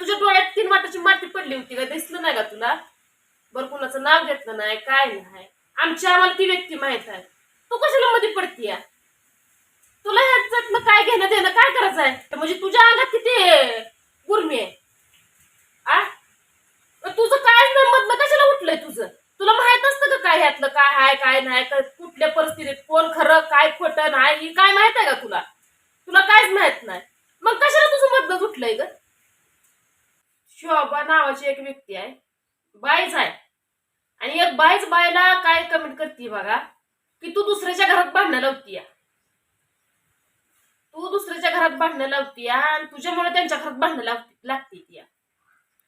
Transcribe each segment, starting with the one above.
तुझ्या डोळ्यात तीन वाटाची माती पडली होती का दिसलं नाही का तुला? बरं कुणाचं नाव घेतलं नाही काय नाही. आमची आम्हाला ती व्यक्ती माहीत आहे. तू कशाला मध्ये पडतीया? तुला ह्याच्यातलं काय घेणं देणं काय करायचं आहे? म्हणजे तुझ्या अंगात किती गुरमी आहे? आ? तुझं काय मधलं कशाला उठलंय तुझं? तुला माहीत असतं का काय ह्यातलं काय आहे काय नाही कुठल्या परिस्थितीत कोण खरं काय खोटं नाही काय माहीत आहे का तुला? तुला काहीच माहीत नाही. मग कशाला तुझं मधलं उठलंय ग? शोभा नावाची एक व्यक्ती आहे. बाईच आहे. आणि एक बाईच बायला काय कमेंट करते बघा? की तू दुसऱ्याच्या घरात भांडणं लावती तू दुसऱ्याच्या घरात भांडणं लावती आणि तुझ्यामुळे त्यांच्या घरात भांडणं लावती लागती ती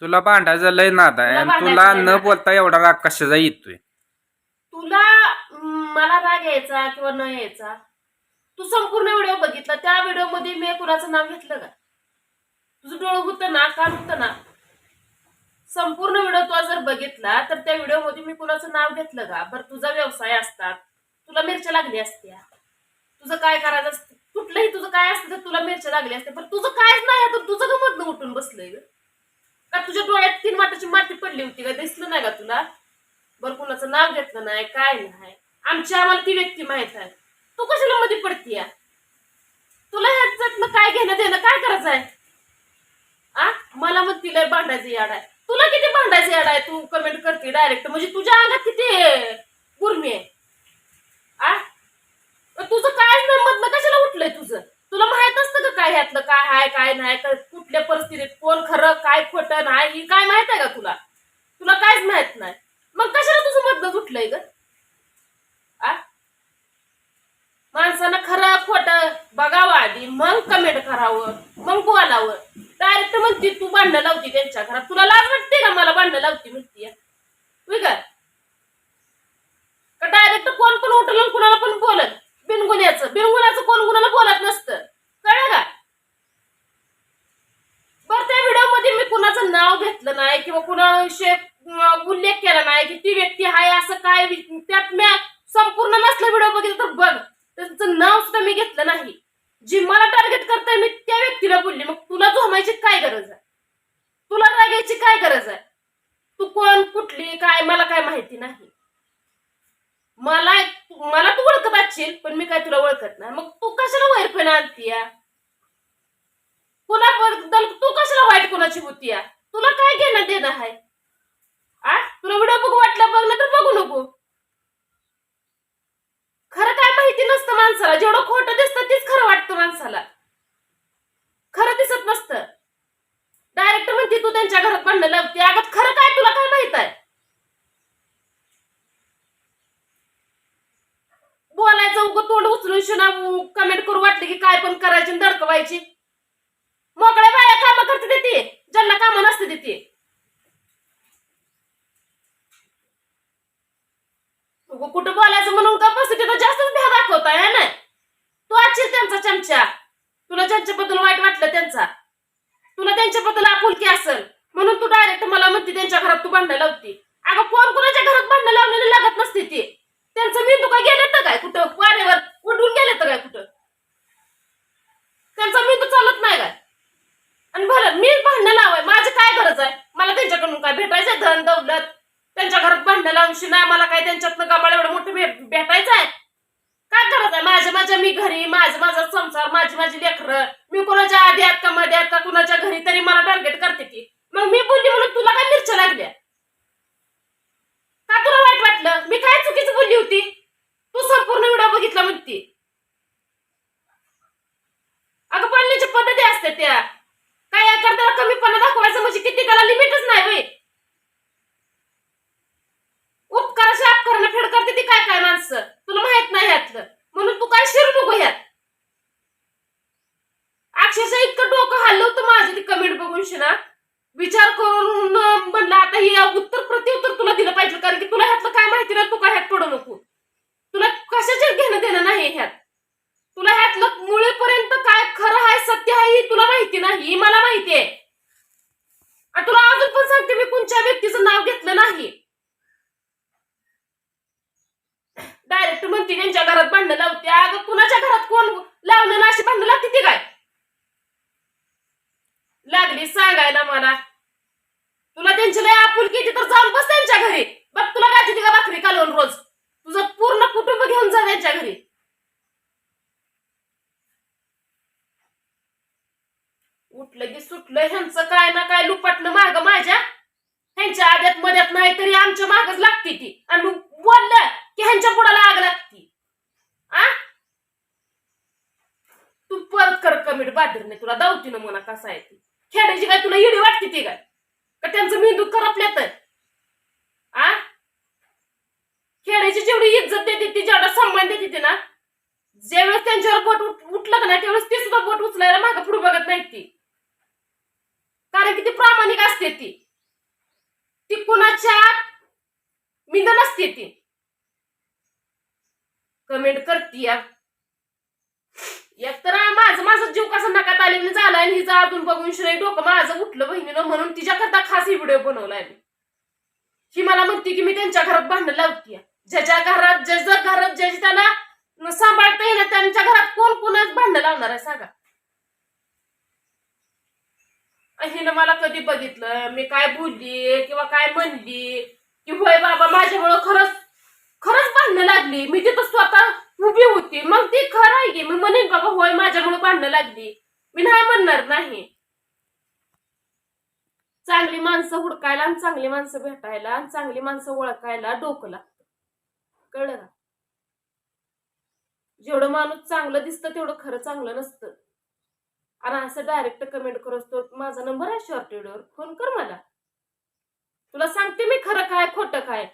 तुला भांडायचं लय नाद आहे तुला आणि न. बोलता एवढा राग कशाचा येतोय? तुला मला राग यायचा किंवा न यायचा? तू संपूर्ण व्हिडिओ बघितला. त्या व्हिडिओमध्ये मी कुणाचं नाव घेतलं का? तुझं डोळं होतं ना कान होतं ना? संपूर्ण व्हिडिओ तुला जर बघितला तर त्या व्हिडिओमध्ये मी कुणाचं नाव घेतलं का? बरं तुझा व्यवसाय असतात. तुला मिरच्या लागली असत्या. तुझं काय करायचं असतं? कुठलंही तुझं काय असतं तर तुला मिरच्या लागली असते पण तुझं कायच नाही तर तुझं गमत उठून बसलंय ग? का तुझ्या डोळ्यात तीन माताची माती पडली होती का दिसलं नाही का तुला? बरं कुणाचं नाव घेतलं नाही काय नाही. आमची आम्हाला ती व्यक्ती माहीत आहे. तू कशाला मध्ये पडतीया? तुला ह्याच्यातलं काय घेणं देणं काय करायचं आहे आ? मला मग तिला भांडायचं याड आहे. तुला किती भांडायचं याड आहे तू कमेंट करते डायरेक्ट म्हणजे तुझ्या अंगात किती गुरमी आहे? आ? तुझं काय मधलं कशाला उठलंय तुझं? तुला माहीत असतं का काय ह्यातलं काय आहे काय नाही कुठल्या परिस्थितीत कोण खरं काय खोटं नाही ही काय माहीत आहे का तुला? तुला काहीच माहीत नाही. मग कशाला तुझं मधलं उठलंय ग? आ? माणसानं खरं खोटं बघावं आधी मग कमेंट करावं मग बोलावं. म्हणते तू भांडणं लावती त्यांच्या घरात. तुला लाज वाटते का मला भांडणं लावती म्हणते का? डायरेक्ट कोण पण उठलं कुणाला पण बोलत? बिनगुन्याचं बिनगुन्याचं कोण कुणाला बोलत नसतं. कळलं का? बरं त्या व्हिडिओमध्ये मी कुणाचं नाव घेतलं नाही किंवा कुणाविषयी उल्लेख केला नाही की ती व्यक्ती आहे असं काय त्यात मी संपूर्ण नसलं व्हिडिओ बघितलं तर बघ. त्यांचं नाव सुद्धा मी घेतलं नाही. जी मला टार्गेट करताय मी त्या व्यक्तीला बोलली मग तुला झोमायची काय गरज आहे? तुला रागायची काय गरज आहे? तू कोण कुठली काय मला काय माहिती नाही. मला मला तू ओळखत असशील पण मी काय तुला ओळखत नाही. मग तू कशाला वैरपणा आणतीया? कुणाबद्दल तू कशाला वाईट कोणाची होती तुला काय घेणं देणं आहे आ तुला व्हिडिओ बघू वाटलं बघ तर बघू नको खरं काय माहिती नसतं माणसाला जेवढं खोटं दिसतं तेच खरं वाटतं माणसाला खरं दिसत नसतं डायरेक्ट म्हणते तू त्यांच्या घरात भांडणं लावते अगं खरं काय तुला काय माहीत आहे बोलायचं उगं तोंड उचलून शिना कमेंट करू वाटलं की काय पण करायची धडकवायची. दडकवायची मोकळ्या बाया काम करते देते ज्यांना काम नसते देते उगं कुठं बोलायचं म्हणून का बस तिथं जास्तच भ्या दाखवताय है ना? तू आजची त्यांचा चमचा. तुला ज्यांच्याबद्दल वाईट वाटलं त्यांचा. तुला त्यांच्याबद्दल आपुलकी असेल म्हणून तू डायरेक्ट मला म्हणते त्यांच्या घरात तू भांडणं लावते. अगं कोण कोणाच्या घरात भांडणं लावलेली लागत नसते ते. त्यांचं मेंदू काय गेले तर काय कुठं? वाऱ्यावर उडून गेले तर काय कुठं? त्यांचा मेंदू चालत नाही काय? आणि भरत मी भांडणं लावाय माझी काय गरज आहे? मला त्यांच्याकडून काय भेटायचंय? धन दौलत? त्यांच्या घरात भांडणं लावूनशी नाही मला काय त्यांच्यातनं गबाळ एवढं मोठं भे- भेटायचं आहे काय गरज आहे? माझ्या माझ्या मी घरी माझं माझा संसार माझी माझी लेकरं मी कोणाच्या आधी आहेत का मध्ये आहेत का कुणाच्या घरी तरी मला टार्गेट करते ती मग मी बोलली म्हणून तुला काय मिरच्या लागल्या का तुला वाईट वाटलं मी काय चुकीचं बोलली होती तू संपूर्ण व्हिडिओ बघितला म्हणते अगं बोलण्याच्या असतात त्या? काय करताना कमीपणा दाखवायचं म्हणजे किती त्याला लिमिटच नाही होय. उपकाराशी अपकाराने फेड करते ती काय काय माणसं? तुला माहीत नाही ह्यातलं. म्हणून तू काय शिरू नको ह्यात. अक्षरशः इतकं डोकं हल्लं होतं माझं ती कमेंट बघून शिना. विचार करून म्हणलं आता हे उत्तर प्रत्युत्तर तुला दिलं पाहिजे कारण की तुला ह्यातलं काय माहिती नाही तू काय ह्यात पडू नको. तुला कशाचे घेणं देणं नाही ह्यात. तुला ह्यातलं मुळेपर्यंत काय खरं आहे सत्य आहे हे तुला माहिती नाही ही मला माहिती आहे. आणि तुला अजून पण सांगते मी कोणत्या व्यक्तीचं नाव घेतलं नाही. डायरेक्ट म्हणते त्यांच्या घरात भांडणं लावते. अगं कुणाच्या घरात कोण लावलं ना अशी भांडणं लागते ती काय? लागली सांगायला मला. तुला त्यांची लय आपुलकी किती तर जाऊन बस त्यांच्या घरी बघ तुला काय का भाकरी कालवून रोज तुझं पूर्ण कुटुंब घेऊन जा त्यांच्या घरी उठलं की सुटलं ह्यांचं काय ना काय लुपटणं माग माझ्या ह्यांच्या आद्यात मध्यात नाही तरी आमच्या मागच लागते ती. आणि बोललं की ह्यांच्या पुढाला आग लागती. आ? तू परत कर कमीट नाही तुला दावतीनं म्हणा कसा आहे ती. खेळायची काय तुला इडी वाटते ती काय? का त्यांचं मेंदू करपल्या तर? आ? खेळायची जेवढी इज्जत देते ती जेवढा सन्मान देते ती ना ज्यावेळेस त्यांच्यावर बोट उठलं ना त्यावेळेस ते सुद्धा बोट उचलायला मागं पुढे बघत नाही ती. कारण की ती प्रामाणिक असते ती. ती कुणाच्या मी तर नसते ती. कमेंट करती या. एक तर माझं माझं जीव कसा नकात आलेलं झाला आणि हिचा आतून बघून श्रेय डोकं माझं उठलं बहिणीनं म्हणून तिच्याकरता खास ही व्हिडिओ बनवलाय मी. ही मला म्हणते की मी त्यांच्या घरात भांडण लावतीय ज्याच्या घरात ज्याच्या घरात ज्याची त्याला सांभाळता येईल त्यांच्या घरात कोण कोणच भांडण लावणार आहे सांगा. हिनं मला कधी बघितलं मी काय बोलली किंवा काय म्हणली की होय बाबा माझ्यामुळं खरंच खरंच भांडणं लागली. मी तिथं स्वतः उभी होती. मग ती खरं आहे की? मी म्हणेन बाबा होय माझ्यामुळे भांडणं लागली. मी नाही म्हणणार नाही. चांगली माणसं हुडकायला आणि चांगली माणसं भेटायला आणि चांगली माणसं ओळखायला डोकं लागतं. कळलं का? जेवढं माणूस चांगलं दिसतं तेवढं खरं चांगलं नसतं. आणि असं डायरेक्ट कमेंट करतो माझा नंबर आहे शॉर्टेडवर फोन कर मला. तुला सांगते मी खरं काय खोटं काय.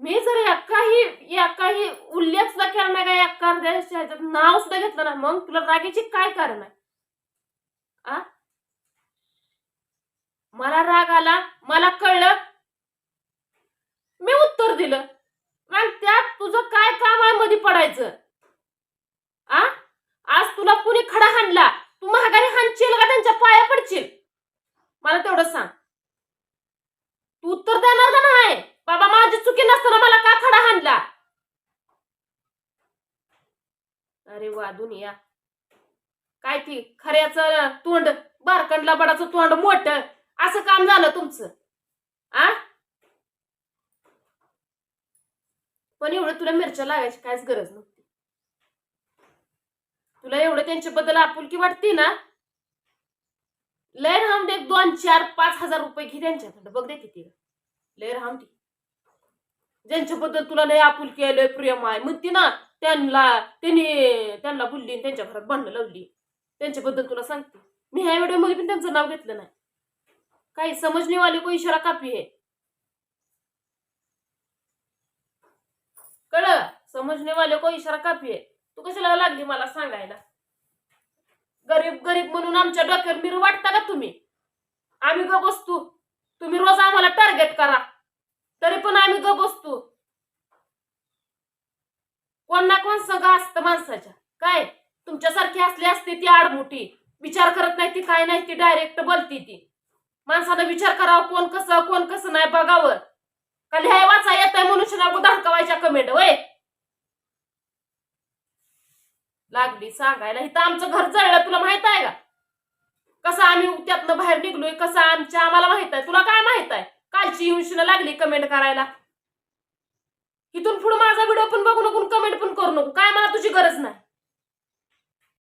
मी जर काही या काही उल्लेख सुद्धा केला नाही का एका ह्याच्यात नाव सुद्धा घेतलं ना मग तुला रागेची काय कारण आहे? आ? मला राग आला मला कळलं. मी उत्तर दिलं. मग त्यात तुझं काय काम आहे मध्ये पडायचं? आ? आज तुला कुणी खडा हाणला? तू महागारी हाणशील का त्यांच्या पाया पडशील? मला तेवढं सांग. तू उत्तर देणार का नाही? बाबा माझी चुकी नसताना मला का खडा हाणला? अरे वादून या काय ती खऱ्याचं तोंड बारकंडला बडाचं तोंड मोठ. असं काम झालं तुमचं. आ? पण एवढं तुला मिरच्या लागायची काहीच गरज नव्हती. तुला एवढं त्यांच्याबद्दल आपुलकी वाटते ना? लय राहून दे दोन चार पाच हजार रुपये घे त्यांच्याकडे. बघ दे किती. लय राहून दे ज्यांच्याबद्दल तुला लय आपुलकी आहे लय प्रेम आहे. म्हणती ना त्यांना त्यांनी त्यांना बोलली त्यांच्या घरात भांडणं लावली. त्यांच्याबद्दल तुला सांगते. मी ह्या व्हिडिओमध्ये पण त्यांचं नाव घेतलं नाही. काही समजणे वाले को इशारा कापी आहे? कळ समजणे वाले को इशारा कापी आहे? तू कशाला लागली मला सांगायला? गरीब गरीब म्हणून आमच्या डोक्यावर मिरू वाटता का तुम्ही? आम्ही ग बसतो. तुम्ही रोज आम्हाला टार्गेट करा. तरी पण आम्ही ग बसतो. कोण ना कोण सगळं असतं माणसाच्या. काय? तुमच्यासारखी असली असते ती आडमुठी विचार करत नाही ती काय नाही ती डायरेक्ट बोलती ती. माणसानं विचार करावा कोण कसं कोण कसं नाही बघावं. का लिहाय वाचा येत आहे मनुष्याला धडकवायच्या कमेंट वय लागली सांगायला. इथं आमचं घर जळलं तुला माहीत आहे का? कसं आम्ही त्यातनं बाहेर निघलोय कसं आमच्या आम्हाला माहीत आहे? तुला काय माहीत आहे? कालची येऊन लागली कमेंट करायला. इथून पुढे माझा व्हिडिओ पण बघू नको कमेंट पण करू नको. काय मला तुझी गरज नाही.